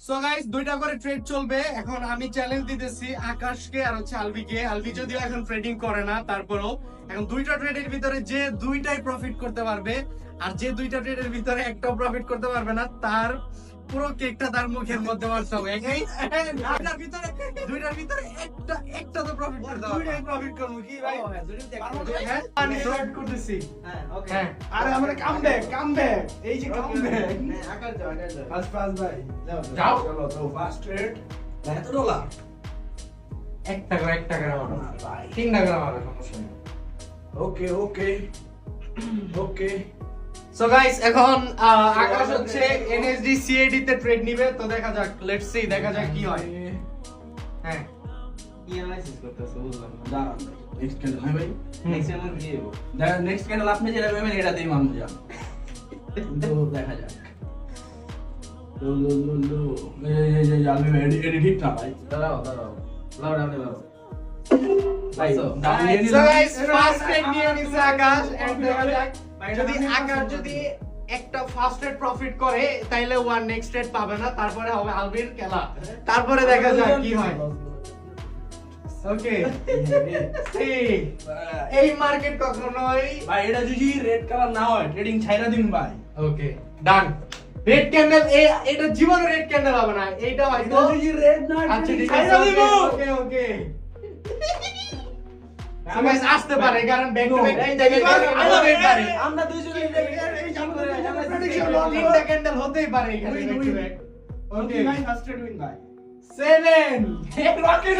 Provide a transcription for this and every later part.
So guys দুইটা করে trade চলবে। এখন আমি চ্যালেঞ্জ দিতেছি আকাশকে আর হচ্ছে আলবিকে আলবি যদিও এখন ট্রেডিং করে না তারপরেও এখন দুইটা ট্রেডের ভিতরে যে দুইটাই প্রফিট করতে পারবে আর যে দুইটা ট্রেডের ভিতরে একটাও প্রফিট করতে পারবে না তার পুরো কেকটা তার মুখের মধ্যে মারতে হবে দুইটার ভিতরে দুইটার ভিতরে একটা প্রফিট করতে হবে দুইটাই প্রফিট করব কি ভাই? হ্যাঁ আমি ট্রেড করতেছি। হ্যাঁ আরে আমরা কাম ব্যাক কাম ব্যাক এই যে কাম ব্যাক পাঁচ পাঁচ ভাই। যাও। চলো তো ফার্স্ট রেট এত ডলার এক টাকা এক টাকা মারো। তিন টাকা মারো সমস্যা নেই। ওকে ওকে ওকে সো গাইস এখন আকাশ হচ্ছে এনএসডি সিএডি তে ট্রেড নিবে। তো দেখা যাক লেটস সি দেখা যাক কি হয়। হ্যাঁ। দাঁড়ান। নেক্সট ক্যান্ডেল হ্যাঁ ভাই। হুম। নেক্সট ক্যান্ডেল আপনি যেটা ভেবেন এটাতেই মানবো যা দেখা যাক। লো লো লো লো। এই এই এই এডি এডি ঠিক না ভাই ভাই দাম নিয়ে সো নিলাম। গাইস ফার্স্ট ট্রেড নিয়ে নিছে আকাশ and দেখা যাক যদি আকাশ যদি একটা ফার্স্ট প্রফিট করে তাইলে ওয়ান নেক্সট পাবে না তারপরে হবে আলবির খেলা। তারপরে দেখা যাক কি হয়। ওকে এই মার্কেট কখনোই ভাই এটা যদি রেড কালার না হয় ট্রেডিং ছাইরা দিন ভাই। ওকে ডান রেড ক্যান্ডেল এটা জীবনে রেড ক্যান্ডেল হবে না এইটা হয়তো যদি রেড না আচ্ছা ঠিক আছে ওকে ওকে guys, আসতে পারে কারণ ব্যাক টু ব্যাক তিনটা আমরা পারে। আমরা দুইজনে তিনটা ক্যান্ডেল হতেই পারে এখানে Win, back to ওকে ভাই ফার্স্ট উইন ভাই seven, rocket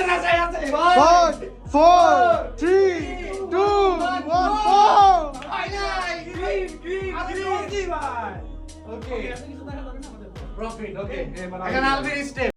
Four, four, three, two, one, four. Finally, green, green, green. Okay. Profit. Okay. Again, I'll be step.